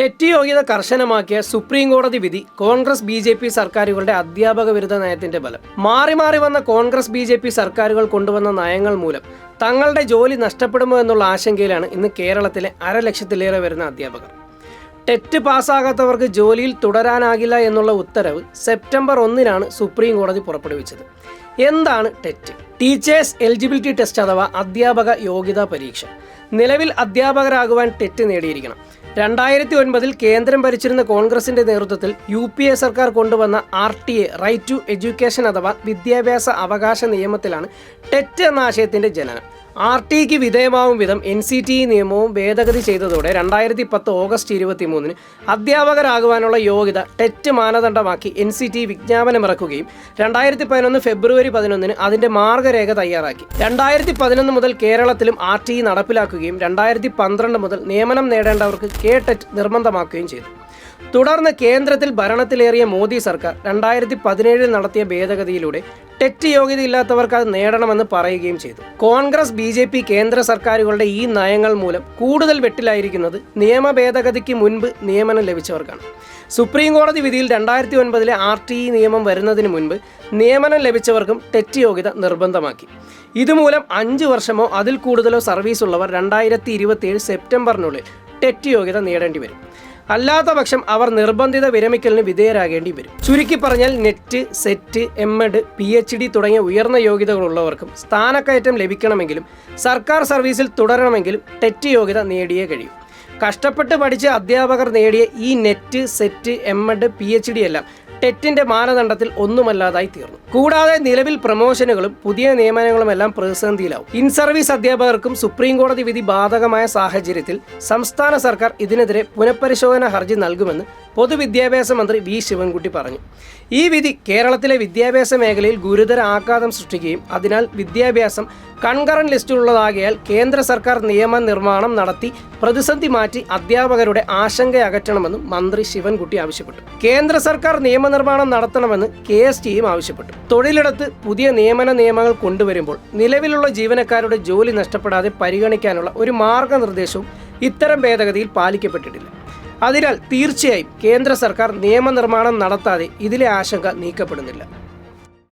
TET യോഗ്യത കർശനമാക്കിയ supreme കോടതി വിധി കോൺഗ്രസ് ബി ജെ പി സർക്കാരുകളുടെ അധ്യാപക വിരുദ്ധ നയത്തിന്റെ ഫലം. മാറി മാറി വന്ന കോൺഗ്രസ് ബി ജെ പി സർക്കാരുകൾ കൊണ്ടുവന്ന നയങ്ങൾ മൂലം തങ്ങളുടെ ജോലി നഷ്ടപ്പെടുമോ എന്നുള്ള ആശങ്കയിലാണ് ഇന്ന് കേരളത്തിലെ അരലക്ഷത്തിലേറെ വരുന്ന അധ്യാപകർ. ടെറ്റ് പാസ്സാകാത്തവർക്ക് ജോലിയിൽ തുടരാനാകില്ല എന്നുള്ള ഉത്തരവ് സെപ്റ്റംബർ ഒന്നിനാണ് സുപ്രീം കോടതി പുറപ്പെടുവിച്ചത്. എന്താണ് ടെറ്റ് ടീച്ചേഴ്സ് എലിജിബിലിറ്റി ടെസ്റ്റ് അഥവാ അധ്യാപക യോഗ്യതാ പരീക്ഷ. നിലവിൽ അധ്യാപകരാകുവാൻ ടെറ്റ് നേടിയിരിക്കണം. രണ്ടായിരത്തി ഒൻപതിൽ കേന്ദ്രം ഭരിച്ചിരുന്ന കോൺഗ്രസിന്റെ നേതൃത്വത്തിൽ യു പി എ സർക്കാർ കൊണ്ടുവന്ന R T E right to education അഥവാ വിദ്യാഭ്യാസ അവകാശ നിയമത്തിലാണ് ടെറ്റ് എന്ന ആശയത്തിന്റെ ജനനം. ആർ ടിക്ക് വിധേയമാവും വിധം എൻ സി ടി നിയമവും ഭേദഗതി ചെയ്തതോടെ രണ്ടായിരത്തി പത്ത് ഓഗസ്റ്റ് ഇരുപത്തി മൂന്നിന് അധ്യാപകരാകുവാനുള്ള യോഗ്യത ടെറ്റ് മാനദണ്ഡമാക്കി എൻ സി ടി വിജ്ഞാപനമിറക്കുകയും രണ്ടായിരത്തി പതിനൊന്ന് ഫെബ്രുവരി പതിനൊന്നിന് അതിന്റെ മാർഗരേഖ തയ്യാറാക്കി. രണ്ടായിരത്തി പതിനൊന്ന് മുതൽ കേരളത്തിലും ആർ ടി നടപ്പിലാക്കുകയും രണ്ടായിരത്തി പന്ത്രണ്ട് മുതൽ നിയമനം നേടേണ്ടവർക്ക് കെ ടെറ്റ് നിർബന്ധമാക്കുകയും ചെയ്തു. തുടർന്ന് കേന്ദ്രത്തിൽ ഭരണത്തിലേറിയ മോദി സർക്കാർ രണ്ടായിരത്തി പതിനേഴിൽ നടത്തിയ ഭേദഗതിയിലൂടെ ടെറ്റ് യോഗ്യതയില്ലാത്തവർക്ക് അത് നേടണമെന്ന് പറയുകയും ചെയ്തു. കോൺഗ്രസ് ബി ജെ പി കേന്ദ്ര സർക്കാരുകളുടെ ഈ നയങ്ങൾ മൂലം കൂടുതൽ വെട്ടിലായിരിക്കുന്നത് നിയമ ഭേദഗതിക്ക് മുൻപ് നിയമനം ലഭിച്ചവർക്കാണ്. സുപ്രീം കോടതി വിധിയിൽ രണ്ടായിരത്തി ഒൻപതിലെ ആർ ടി ഇ നിയമം വരുന്നതിന് മുൻപ് നിയമനം ലഭിച്ചവർക്കും ടെറ്റ് യോഗ്യത നിർബന്ധമാക്കി. ഇതുമൂലം അഞ്ച് വർഷമോ അതിൽ കൂടുതലോ സർവീസ് ഉള്ളവർ രണ്ടായിരത്തി ഇരുപത്തിയേഴ് സെപ്റ്റംബറിനുള്ളിൽ ടെറ്റ് യോഗ്യത നേടേണ്ടി വരും അല്ലാത്ത പക്ഷം അവർ നിർബന്ധിത വിരമിക്കലിന് വിധേയരാകേണ്ടി വരും. ചുരുക്കി പറഞ്ഞാൽ NET SET M Ed P H D തുടങ്ങിയ ഉയർന്ന യോഗ്യതകളുള്ളവർക്കും സ്ഥാനക്കയറ്റം ലഭിക്കണമെങ്കിലും സർക്കാർ സർവീസിൽ തുടരണമെങ്കിലും ടെറ്റ് യോഗ്യത നേടിയേ കഴിയും. കഷ്ടപ്പെട്ട് പഠിച്ച് അധ്യാപകർ നേടിയ ഈ NET SET M Ed P H D എല്ലാം ടെറ്റിന്റെ മാനദണ്ഡത്തിൽ ഒന്നുമല്ലാതായി തീർന്നു. കൂടാതെ നിലവിൽ പ്രമോഷനുകളും പുതിയ നിയമനങ്ങളും എല്ലാം പ്രതിസന്ധിയിലാവും. ഇൻ സർവീസ് അധ്യാപകർക്കും സുപ്രീം കോടതി വിധി ബാധകമായ സാഹചര്യത്തിൽ സംസ്ഥാന സർക്കാർ ഇതിനെതിരെ പുനഃപരിശോധന ഹർജി നൽകുമെന്ന് പൊതുവിദ്യാഭ്യാസ മന്ത്രി വി. ശിവൻകുട്ടി പറഞ്ഞു. ഈ വിധി കേരളത്തിലെ വിദ്യാഭ്യാസ മേഖലയിൽ ഗുരുതര ആഘാതം സൃഷ്ടിക്കുകയും അതിനാൽ വിദ്യാഭ്യാസം കൺകറന്റ് ലിസ്റ്റിലുള്ളതാകിയാൽ കേന്ദ്ര സർക്കാർ നിയമനിർമ്മാണം നടത്തി പ്രതിസന്ധി മാറ്റി അധ്യാപകരുടെ ആശങ്ക അകറ്റണമെന്നും മന്ത്രി ശിവൻകുട്ടി ആവശ്യപ്പെട്ടു. കേന്ദ്ര സർക്കാർ നിയമനിർമ്മാണം നടത്തണമെന്ന് കെ എസ് ടിയും ആവശ്യപ്പെട്ടു. തൊഴിലിടത്ത് പുതിയ നിയമന നിയമങ്ങൾ കൊണ്ടുവരുമ്പോൾ നിലവിലുള്ള ജീവനക്കാരുടെ ജോലി നഷ്ടപ്പെടാതെ പരിഗണിക്കാനുള്ള ഒരു മാർഗനിർദ്ദേശവും ഇത്തരം ഭേദഗതിയിൽ പാലിക്കപ്പെട്ടിട്ടില്ല. അതിനാൽ തീർച്ചയായും കേന്ദ്ര സർക്കാർ നിയമനിർമ്മാണം നടത്താതെ ഇതിലെ ആശങ്ക നീക്കപ്പെടുന്നില്ല.